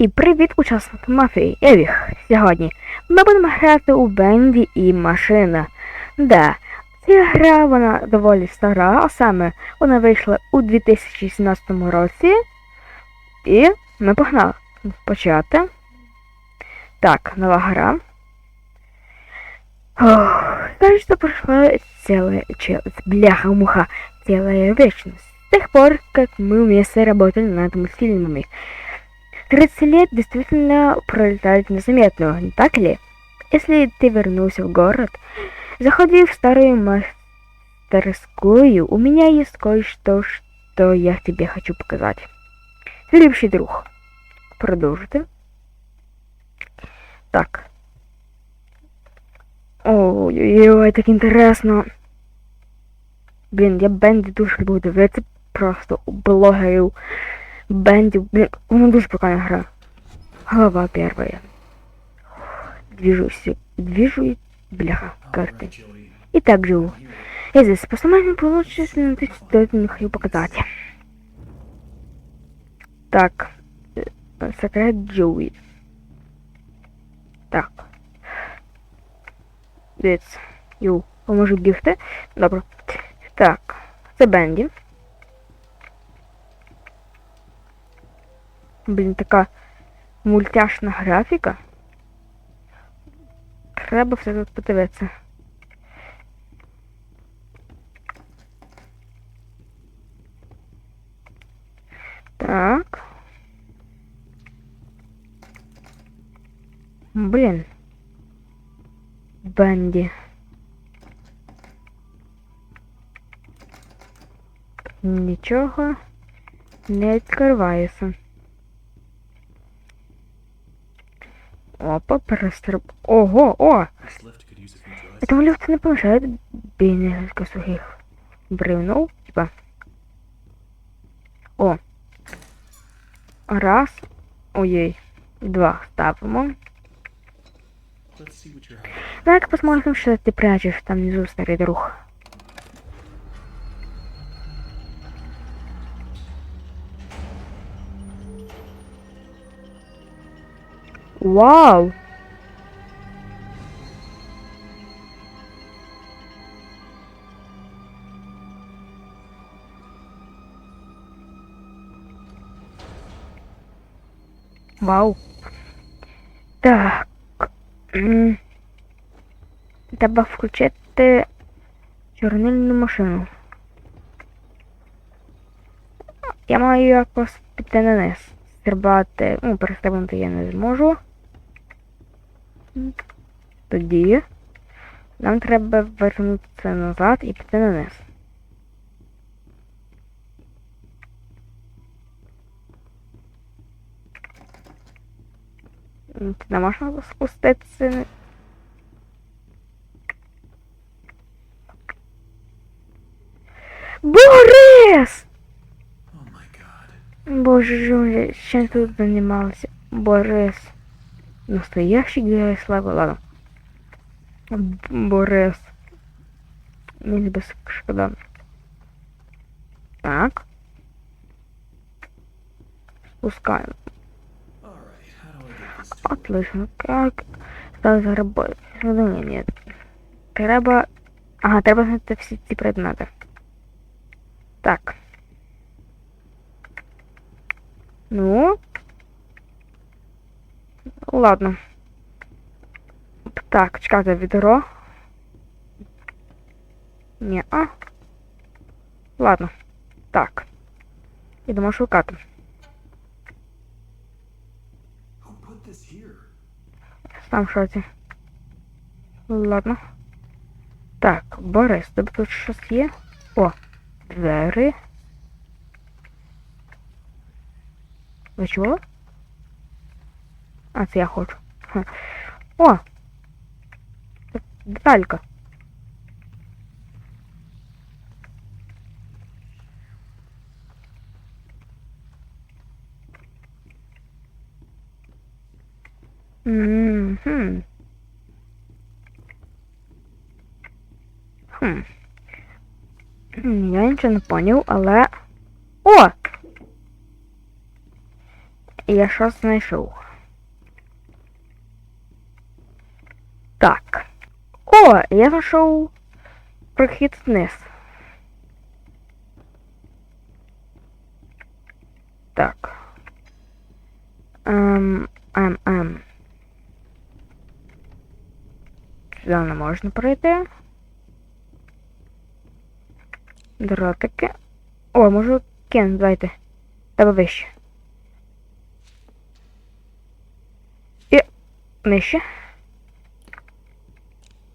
І привіт, учасник мафії Евіх. Сьогодні ми будемо грати у Бенді і машина. Да, ця гра вона доволі стара, а саме вона вийшла у 2017 році. І ми погнали почати. Так, нова гра. Кажется, прошла целая, чел, бляха-муха, целая вечность. С тех пор, как мы вместе работали над мультфильмами. 30 лет действительно пролетают незаметно, не так ли? Если ты вернулся в город, заходи в старую мастерскую, у меня есть кое-что, что я тебе хочу показать. Следующий друг. Продовжити. Так. Ой-ой-ой, так інтересно. Блін, я Бенді дуже люблю дивитися просто у блогерів. Бенді, блін, вона дуже прикольна гра. Глава первая. Движусь, движу, бляха, карты. И так живу. Я здесь по самому получится, но ты стоит не хочу показать. Так. э, Секрет Джоуи. Так. Дивіться. Ю, поможу бігти. Добре. Так. Це Бенді. Блін, така мультяшна графіка. Треба все тут подивитися. Так. Блін. Бенді. Нічого не відкривається. Опа, перестриб. Ого, о! This lift could use a few dries. Этому лифту не помешает несколько сухих бревнов, типа. О. Раз. Ой-ой. Два ставимо. Let's see what you're hiding. Так, посмотрим, что ты прячешь там внизу, старый друг. Вау! Вау. Так. Треба включити чорнильну машину. Я маю якось піти на низ. Стрибати, ну, перестрибнути я не зможу. Тоді нам треба вернутися назад і піти на низ. Не можна спуститися. Борис! Oh. Боже, чем тут занимался? Борис. Настоящий герой славы, ладно. Борис. Мені без шкода. Так. Спускаем. Отлично. Как стали заробити? Ну, ні. Треба... Ага, треба знайти всі ці предмети. Так. Ну. Ладно. Так, чекайте, відро. Ні, а. Ладно. Так. Ідемо шукати. Here? Шоці. Ладно. Так, Борис, тобі тут щось є? О, двері. Ви чули? А, це я хочу. О! Деталька. Мгм. Хм. Я нічого не поняв, але. О! Я щось знайшов. О, я знайшов прохід. Так. Ем, ем, ем. Сюди не можна пройти. Дротики. О, можу кинути, давайте. Тебе вище. І нижче.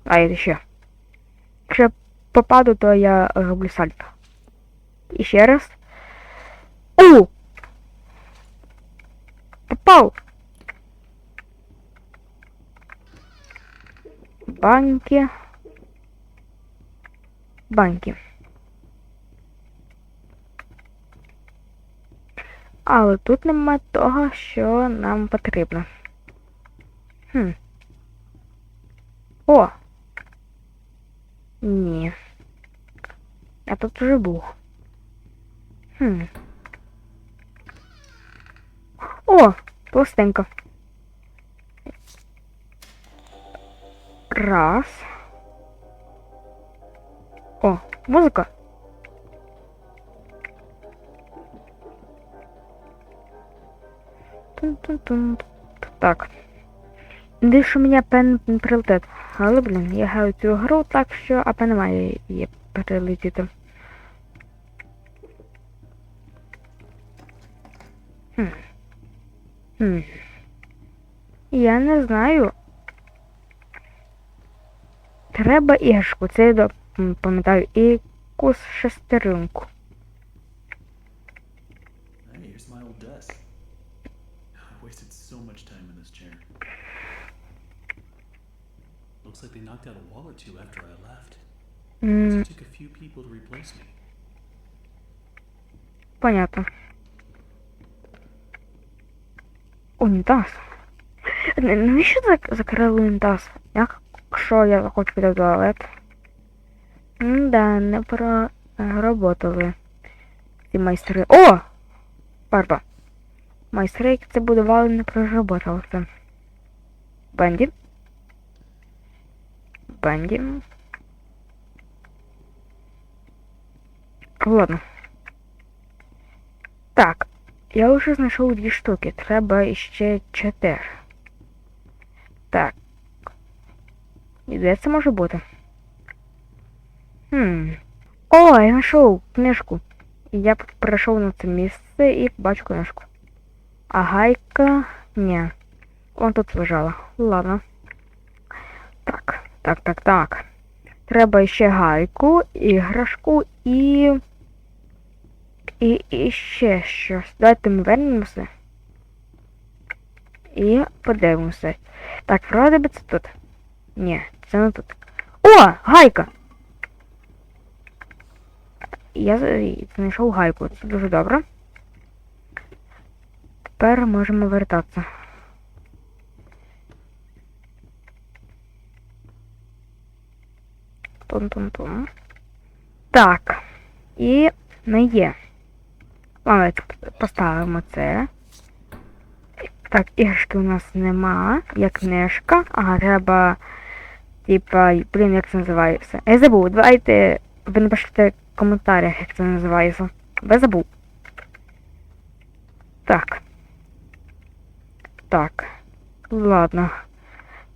А, і ще. Якщо я попаду, то я роблю сальто. І ще раз. У! Попав! Банки. Банки. Але тут нема того, що нам потрібно. Хм. О! Ні. Я тут вже був. Хм. О! Пластинка. Раз. О, музика. Тун-тун-тун. Так. Десь у мене пен прилетить. Але, блін, я граю цю гру, так що АП немає її перелетіти. Хм. Хм. Я не знаю. Треба іграшку, це я пам'ятаю, і якусь шестеринку. Hey, Looks like they knocked out a wall or two after I left. М, It took a few people to replace me. Понятно. Унітаз. Н- Навіщо зак- закрили унітаз? Якщо я захочу піти в туалет? Да, не проработали ці майстри. О! Пардон. Майстри, які це будували, не проработали це. Бенді. Бенді. Ладно. Так, я вже знайшов дві штуки. Треба ще чотири. Так. І де це може бути? Хм. О, я знайшов книжку. І я прийшов на це місце і бачу книжку. А гайка. Ні. Вон тут лежала. Ладно. Так, Так, так, так. Треба ще гайку, іграшку і. І, і ще щось. Давайте ми вернемося. І подивимося. Так, вроде би це тут. Ні, це не тут. О! Гайка! Я знайшов гайку. Це дуже добре. Тепер можемо вертатися. Тун-тун-тун. Так. І не є. Ладно, поставимо це. Так, іграшки у нас нема. Як книжка. Ага, треба. Типа, блін, як це називається? Я забув. Давайте ви напишіть в коментарях, як це називається. Ви забув. Так. Так. Ладно.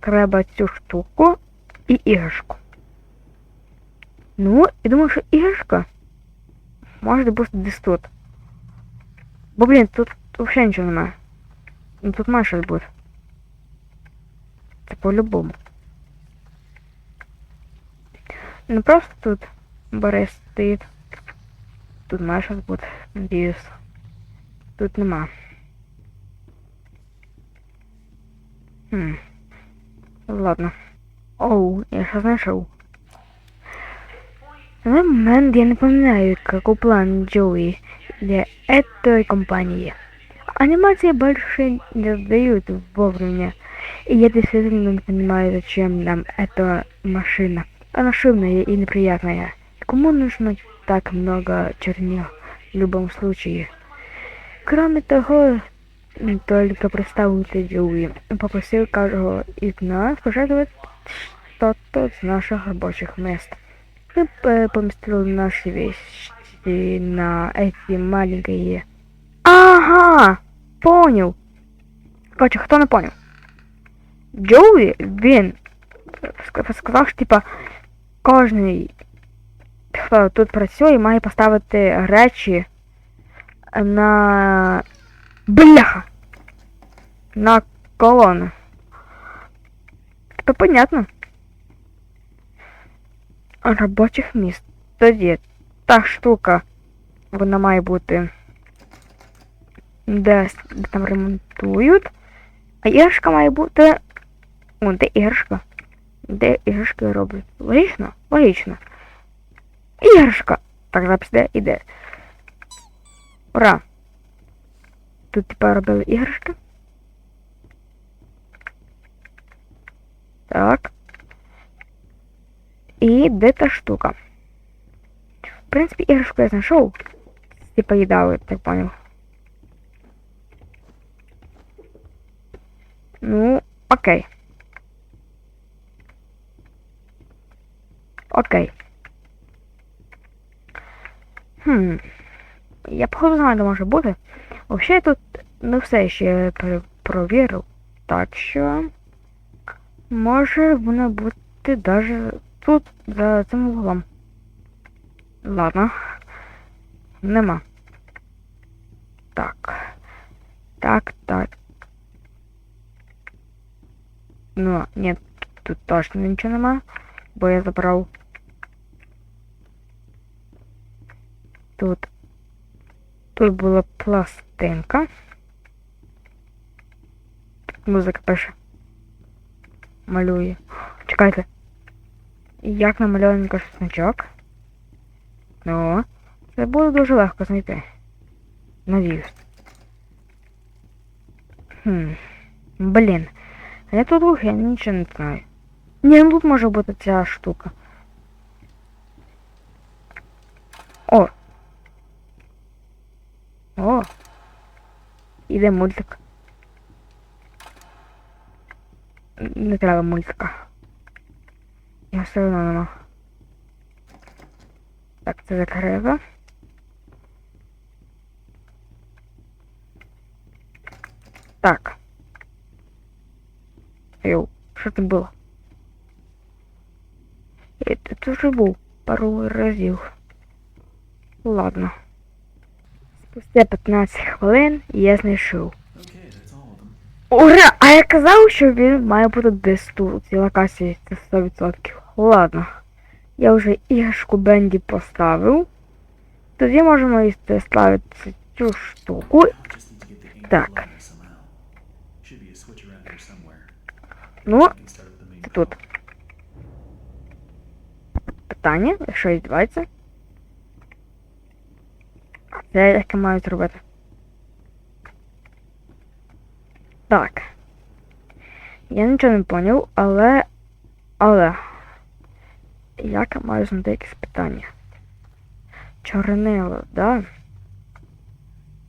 Треба цю штуку і іграшку. Ну, я думаю, що іграшка може бути десь тут. Бо, блін, тут взагалі нічого немає. Ну тут має щось бути. Це по-любому. Не просто тут Борис стоїть. Тут має щось бути. Надіюсь. Тут нема. Хм. Ладно. Оу, я щось знайшов. На данный момент я не какой план Джоуи для этой компании. Анимации больше не дают вовремя. И я действительно не понимаю, зачем нам эта машина. Она шумная и неприятная. Кому нужно так много чернил в любом случае? Кроме того, только представити Джоуи. Попросил каждого из нас пожертвовать что-то с наших рабочих мест Мы э, поместили наши вещи на эти маленькие... Ага! Понял! Короче, хто не понял? Джоуи, він ск- сказав, що типа кожний, хто тут працює, має поставити речі на бляха. На колону. Тепер понятно. Робочих місць. Тоді та штука, вона має бути десь де там ремонтують. А іграшка має бути. О, де іграшка? Де іграшки роблять? Логічно? Логічно. Іграшка! Так, запис де іде. Ура! Тут тепер робили іграшки. Так. І де штука? В принципі, іграшку я знайшов. Типа їдали, так понял. Ну, окей. Окей. Хм. Я походу знаю, де може бути. Взагалі я тут не все ще провірив. Так що. Може воно даже тут, за цим углом. Ладно. Нема. Так. Так, так. Ну, ні, тут точно нічого нема, бо я забрав. Тут. Тут була пластинка. Тут музика пише. Малює. Чекайте. Як намальований кажуть значок? Ну, це буде дуже легко знайти. Надіюсь. Хм. Блін. А я тут глухий, я нічого не знаю. Ні, ну тут може бути ця штука. О! О! Іде мультик. Не треба мультика. Я все одно нема. Так, це закрито. Так. Йоу, що це було? Я тут уже був пару разів. Ладно. Спустя 15 хвилин я знайшов. Ура! А я казав, що він має бути десь тут, у цій локації, це 100%. Ладно. Я вже іграшку Бенді поставив. Тоді можемо їсти ставити цю штуку. Так. Ну, тут. Питання, якщо відбувається. Це як я маю зробити? Так. Я нічого не поняв, але. Але. Як маю знайти якесь питання? Чорнило, да?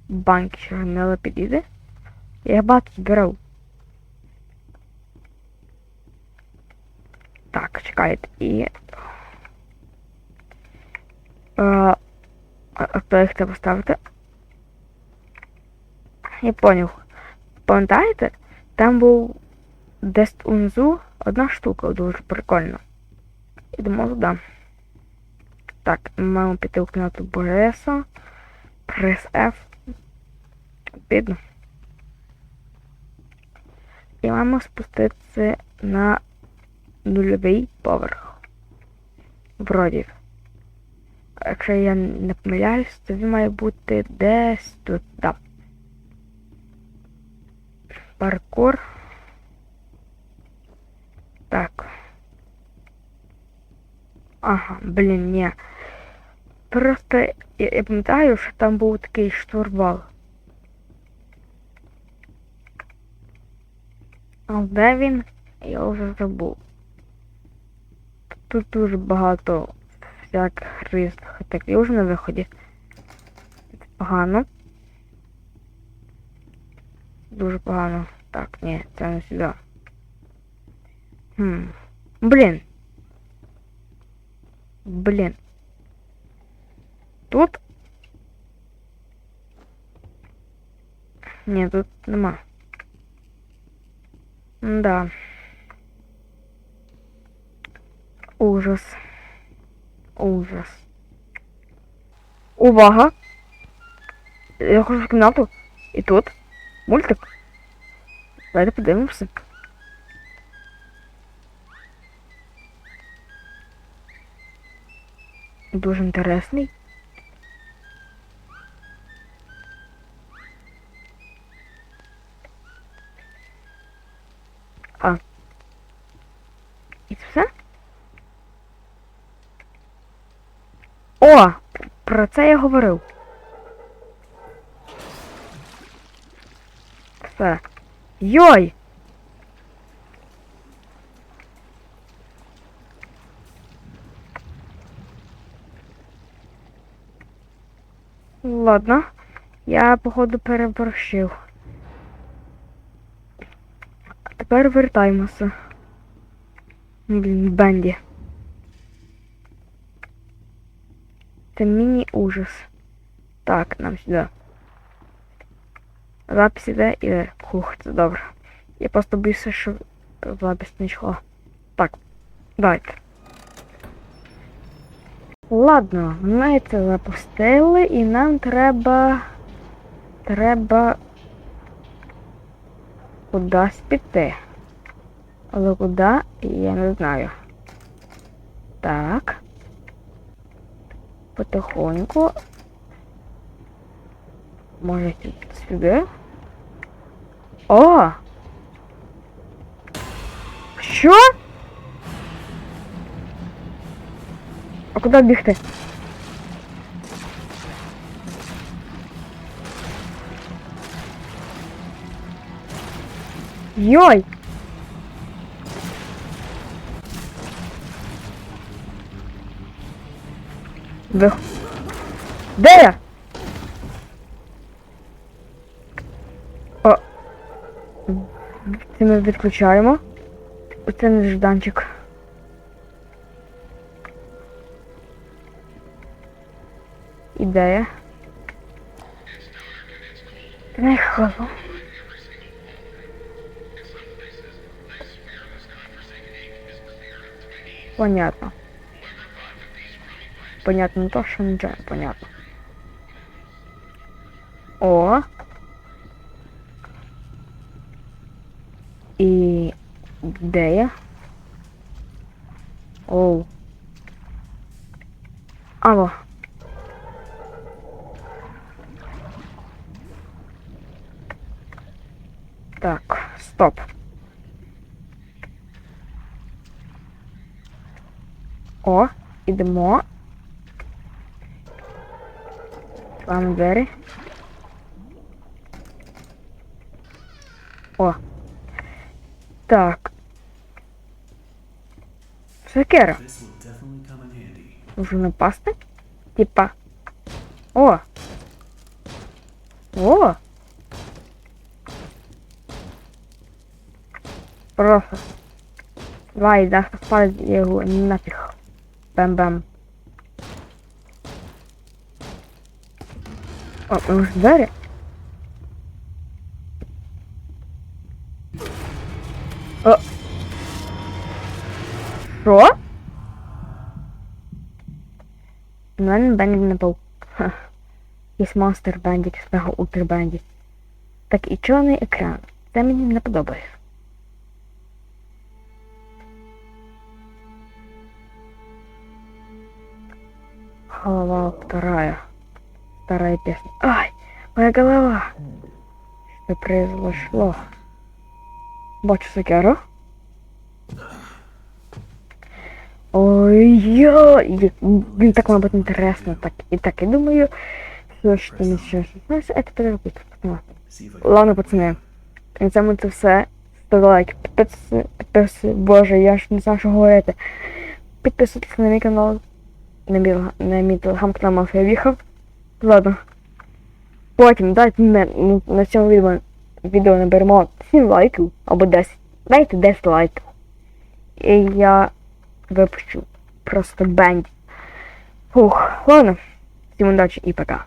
Банк чорнило підійде? Я багато збирав. Так, чекайте. І. А, а а то їх треба поставити. Я поняв. Пам'ятаєте? Там був десь унизу одна штука дуже прикольна. Ідемо туди. Так, маємо піти в кімнату Бореса. Прес F. Бідно. І маємо спуститися на нульовий поверх. Вроді. Якщо я не помиляюсь, то він має бути десь тут. Да. Паркур. Так. Ага, блін, ні. Просто я, я пам'ятаю, що там був такий штурвал. А де він? Я вже забув. Тут дуже багато всяких різних атаків вже на виході. Це погано. Дуже погано. Так, ні, це не сюди. Хм. Блін. Блін. Тут? Ні, тут нема. Да. Ужас. Ужас. Увага! Я хожу в кімнату. І тут мультик. Давайте подивимося. Дуже інтересний. А. І це все? О! Про це я говорив. Все. Йой! Ладно. Я, походу, переборщив. А тепер вертаємося. Блін, Бенді. Це міні-ужас. Так, нам сюди. Запис іде і хух, це добре. Я просто боюся, що запис не йшло. Так, давайте. Ладно, ми це запустили і нам треба. Треба кудись піти. Але куди, я не знаю. Так. Потихоньку. Може сюди? О! Що? Куди бігти? Йой! Вих... Де я? О. Це ми відключаємо. Оце нежданчик. Ідея. Не хову. Понятно. Понятно то, що нічого не понятно. О. І де я? О, ідемо. Відкриваємо двері. О. Так. Сокера. This will definitely come in handy. Може напасти? Типа. О! О! Просто. Давай, да, спалить його нафіг. Бам-бам. О, ми ж двері? О! У мене бендік напав. Ха. Якийсь монстр з того ультра бендік. Так і чорний екран. Це не подобається. Голова вторая. Вторая песня. Ай, моя голова. Что произошло? Бачу сокеру. Ой-ой, блин, так может быть интересно. Так, и так, я думаю, все, что мы сейчас знаешь, это подробит. See if I can Ладно, пацани. На цьому це все. Ставте лайк, підписуйтесь, підписуйтесь. Боже, я ж не знаю, що говорити. Підписуйтесь на мій канал. на мій, на мій телеграм-канал Мафія Ладно. Потім дайте на, на, на цьому відео відео наберемо 7 лайків або 10. Дайте 10 лайків. І я випущу просто бенд. Фух, ладно. Всім удачі і пока.